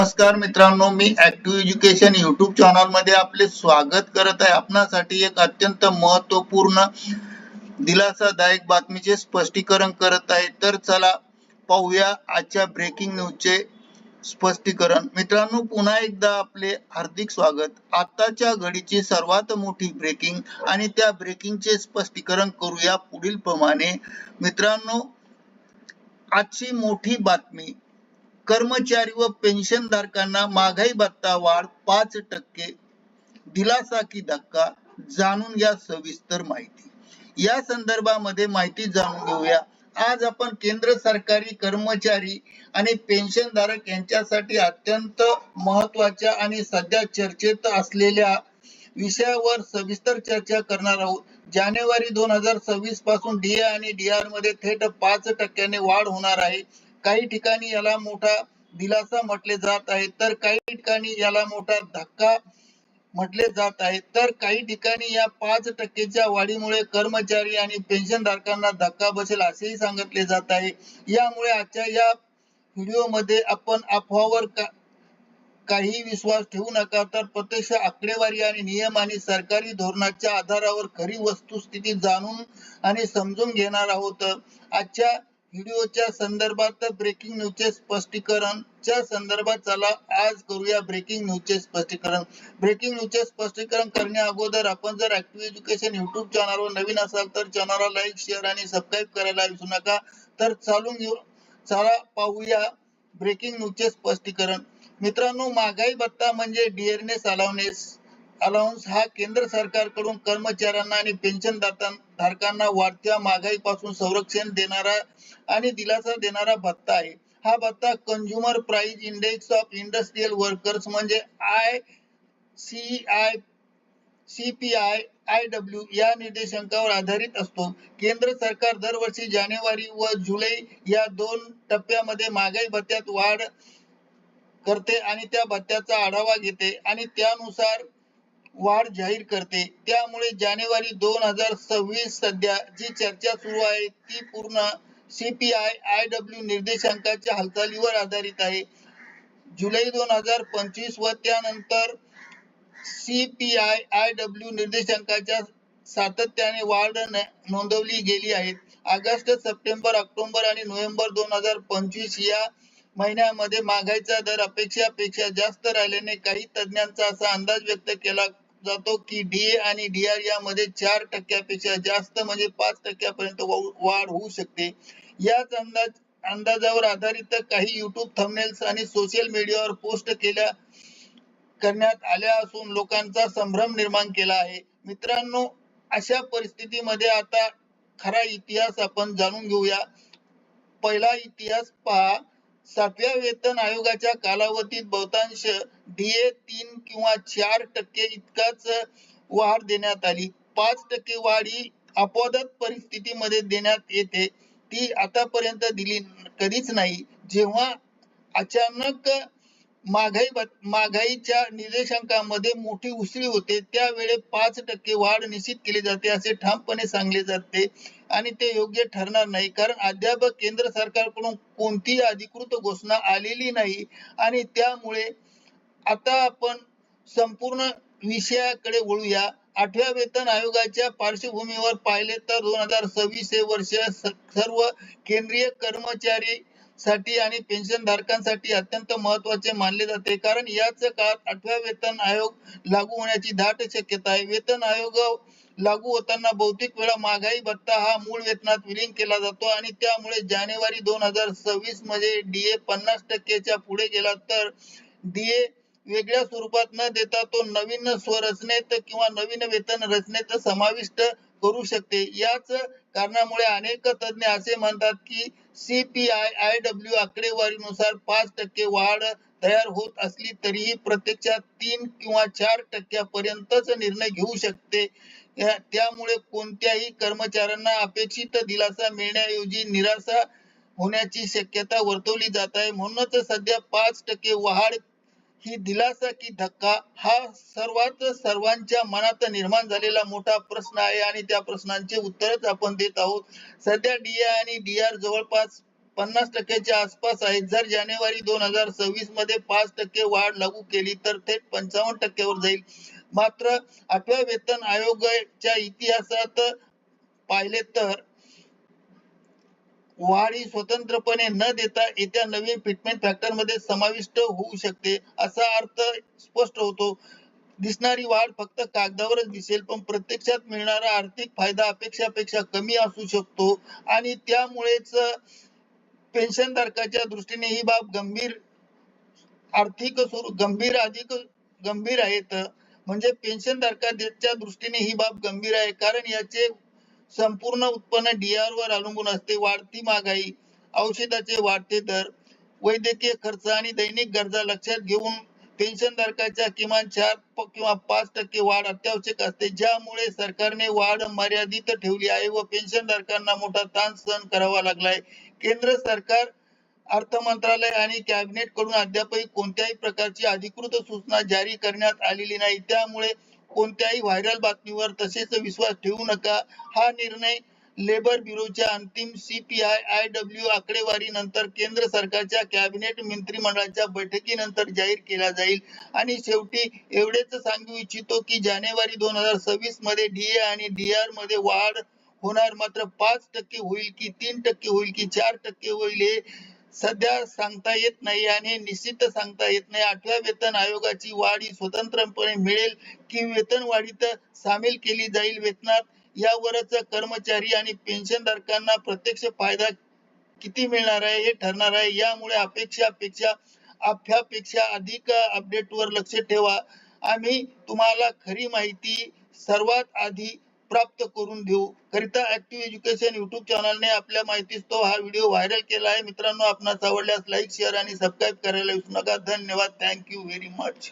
नमस्कार मित्रांनो मी ऍक्टिव्ह एज्युकेशन युट्यूब चॅनलमध्ये आपले स्वागत करत आहे. आपणासाठी एक अत्यंत महत्त्वपूर्ण दिलासादायक बातमीचे स्पष्टीकरण करत आहे. तर चला पाहूया आजच्या ब्रेकिंग न्यूजचे स्पष्टीकरण. मित्रांनो पुन्हा एकदा आपले हार्दिक स्वागत. आताच्या घडीची सर्वात मोठी ब्रेकिंग आणि त्या ब्रेकिंगचे स्पष्टीकरण करूया पुढील प्रमाणे मित्रांनो आजची मोठी बातमी कर्मचारी व पेन्शनधारकांना महागाई भत्ता वाढ पाच टक्के दिलासा की धक्का जाणून घ्या सविस्तर माहिती. या संदर्भामध्ये माहिती जाणून घेऊया. आज आपण केंद्र सरकारी कर्मचारी आणि पेन्शनधारक यांच्यासाठी अत्यंत महत्त्वाच्या आणि सध्या चर्चेत असलेल्या विषयावर सविस्तर चर्चा करणार आहोत. जानेवारी दोन हजार सव्वीसपासून डीए आणि डीआरमध्ये थेट पाच टक्क्याने वाढ होणार आहे. काही ठिकाणी याला मोठा दिलासा म्हटले जात आहे. तर काही ठिकाणी याला मोठा धक्का म्हटले जात आहे. तर काही ठिकाणी या पाच टक्केच्या वाढीमुळे कर्मचारी आणि पेन्शनधारकांना धक्का बसेल असेही सांगितले जात आहे. यामुळे आजच्या या व्हिडिओमध्ये आपण अफवावर का काही विश्वास ठेवू नका. तर प्रत्यक्ष आकडेवारी आणि नियम आणि सरकारी धोरणाच्या आधारावर खरी वस्तुस्थिती जाणून आणि समजून घेणार आहोत. आजच्या व्हिडिओच्या संदर्भात ब्रेकिंग न्यूजचे स्पष्टीकरण. च्या संदर्भात चला आज करूया ब्रेकिंग न्यूजचे स्पष्टीकरण. ब्रेकिंग न्यूजचे स्पष्टीकरण करण्या अगोदर आपण जर ऍक्टिव्ह एज्युकेशन युट्यूब चॅनलवर नवीन असाल तर चॅनलला लाईक शेअर आणि सबस्क्राईब करायला विसरू नका. तर चालून घेऊ चला पाहूया ब्रेकिंग न्यूजचे स्पष्टीकरण. मित्रांनो महागाई भत्ता म्हणजे डिअरनेस अलाउनेस अलाउन्स हा केंद्र सरकारकडून कर्मचाऱ्यांना आणि पेन्शन धारकांना वाढत्या महागाईपासून संरक्षण देणारा आणि दिलासा देणारा भत्ता आहे. हा भत्ता consumer price index of industrial workers म्हणजे I C I CPI I W या निर्देशांकावर आधारित असतो. केंद्र सरकार दरवर्षी जानेवारी व जुलै या दोन टप्प्यामध्ये महागाई भत्त्यात वाढ करते आणि त्या भत्त्याचा आढावा घेते आणि त्यानुसार वाढ जाहीर करते. त्यामुळे जानेवारी दोन हजार सव्वीस सध्या जी चर्चा सुरू आहे ती पूर्ण सीपीआय आय डब्ल्यू निर्देशांकाच्या हालचालीवर आधारित आहे. जुलै दोन हजार पंचवीस व त्यानंतर सीपीआय आय डब्ल्यू निर्देशांकाच्या सातत्याने वाढ नोंदवली गेली आहे. ऑगस्ट सप्टेंबर ऑक्टोबर आणि नोव्हेंबर दोन हजार पंचवीस या महिन्यामध्ये महागाईचा दर अपेक्षापेक्षा जास्त राहिल्याने काही तज्ञांचा असा अंदाज व्यक्त केला जातो की डीए आणि डीआर यामध्ये चार टक्क्यापेक्षा जास्त म्हणजे पाच टक्क्यापर्यंत वाढ होऊ शकते. याच अंदाज अंदाजावर आधारित काही युट्यूब थंबनेल्स आणि सोशल मीडियावर पोस्ट केल्या करण्यात आल्या असून लोकांचा संभ्रम निर्माण केला आहे. मित्रांनो अशा परिस्थितीमध्ये आता खरा इतिहास आपण जाणून घेऊया. पहिला इतिहास पहा. सातव्या वेतन आयोगाच्या कालावधीत बहुतांश डीए तीन किंवा चार टक्के इतकाच वाढ देण्यात आली. पाच टक्के वाढ ही अपवादात परिस्थितीमध्ये देण्यात येते. ती आतापर्यंत दिली कधीच नाही. जेव्हा अचानक महागाई महागाईच्या निर्देशांकामध्ये मोठी उसळी होते. त्यावेळी पाच टक्के वाढ निश्चित केली जाते असे ठामपणे सांगले जाते आणि ते योग्य ठरणार नाही. कारण अद्याप केंद्र सरकारकडून कोणतीही अधिकृत घोषणा आलेली नाही आणि त्यामुळे आता आपण संपूर्ण विषयाकडे वळूया. आठव्या वेतन आयोगाच्या पार्श्वभूमीवर पाहिले तर दोन हजार सव्वीस हे वर्ष सर्व केंद्रीय कर्मचारी साठी आणि पेन्शन धारकांसाठी अत्यंत महत्त्वाचे मानले जाते. कारण याच काळात आठव्या वेतन आयोग लागू होण्याची दाट शक्यता आहे. वेतन आयोग लागू होताना बहुतेक वेळा महागाई भत्ता हा मूळ वेतनात विलीन केला जातो आणि त्यामुळे जानेवारी दोन हजार सव्वीसमध्ये डीए पन्नास टक्केच्या पुढे गेला तर डीए वेगळ्या स्वरूपात न देता तो नवीन स्वरचनेत किंवा नवीन वेतन रचनेत समाविष्ट करू शकते. याच कारणामुळे अनेक तज्ञ असे म्हणतात की सीपीआय आय डब्ल्यू आकडेवारीनुसार पाच टक्के वाढ तयार होत असली तरीही प्रत्यक्षात तीन किंवा चार टक्क्यापर्यंतच निर्णय घेऊ शकते. त्यामुळे कोणत्याही कर्मचाऱ्यांना अपेक्षित दिलासा मिळण्याऐवजी निराशा होण्याची शक्यता वर्तवली जात आहे. म्हणूनच सध्या पाच टक्के वाढ ही दिलासा की धक्का हा सर्वात सर्वांच्या मनात निर्माण झालेला मोठा प्रश्न आहे आणि त्या प्रश्नांचे उत्तरच आपण देत आहोत. सध्या डीए आणि डीआर जवळपास पन्नास टक्क्याच्या आसपास आहे जर जानेवारी दोन हजार सव्वीसमध्ये पाच टक्के वाढ लागू केली तर थेट पंचावन्न टक्क्यावर जाईल. मात्र आठव्या वेतन आयोगाच्या इतिहासात पाहिले तर वाढ ही स्वतंत्रपणे न देता येत्या नवीन फिटमेंट फॅक्टरमध्ये समाविष्ट होऊ शकते असा अर्थ स्पष्ट होतो. दिसणारी वाढ फक्त कागदावरच दिसेल पण प्रत्यक्षात मिळणारा आर्थिक फायदा अपेक्षापेक्षा कमी असू शकतो. आणि त्यामुळेच पेन्शन धारकाच्या दृष्टीने ही बाब गंभीर आर्थिक स्वरूप गंभीर अधिक गंभीर आहेत. म्हणजे पेन्शन धारकाच्या दृष्टीने ही बाब गंभीर आहे कारण याचे संपूर्ण उत्पन्न डीआर वर अवलंबून असते. वाढती महागाई औषधाचे वाढते दर वैद्यकीय खर्च आणि दैनिक गरजा लक्षात घेऊन पेन्शन धारकाच्या किमान चार किंवा पाच टक्के वाढ अत्यावश्यक असते. ज्यामुळे सरकारने वाढ मर्यादित ठेवली आहे व पेन्शन धारकांना मोठा ताण सहन करावा लागलाय. केंद्र सरकार अर्थ मंत्रालय आणि कॅबिनेटकडून अद्यापही कोणत्याही प्रकारची अधिकृत सूचना जारी करण्यात आलेली नाही. त्यामुळे कोणत्याही व्हायरल बातमीवर तसेच विश्वास ठेवू नका. हा निर्णय लेबर ब्युरोच्या अंतिम सीपीआय आय डब्ल्यू आकडेवारी नंतर केंद्र सरकारच्या कॅबिनेट मंत्रिमंडळाच्या बैठकीनंतर जाहीर केला जाईल. आणि शेवटी एवढेच सांगू इच्छितो की जानेवारी दोन हजार सव्वीसमध्ये डीए आणि डीआरमध्ये वाढ होणार मात्र पाच टक्के होईल की तीन टक्के होईल की चार टक्के होईल हे सध्या सांगता येत नाही आणि निश्चित सांगता येत नाही. आठव्या वेतन आयोगाची वाढ ही स्वतंत्रपणे मिळेल की वेतन वाढीत सामील केली जाईल? वेतनात यावरच कर्मचारी आणि पेन्शनधारकांना प्रत्यक्ष फायदा किती मिळणार आहे हे ठरणार आहे. यामुळे अपेक्षापेक्षा अफापेक्षा अधिक अपडेटवर लक्ष ठेवा. आम्ही तुम्हाला खरी माहिती सर्वात आधी प्राप्त करून देऊ करिता ऍक्टिव्ह एज्युकेशन युट्यूब चॅनलने आपल्या माहितीस तो हा व्हिडिओ व्हायरल केला आहे. मित्रांनो आपणास आवडल्यास लाईक शेअर आणि सबस्क्राईब करायला विसरू नका. धन्यवाद. Thank you very much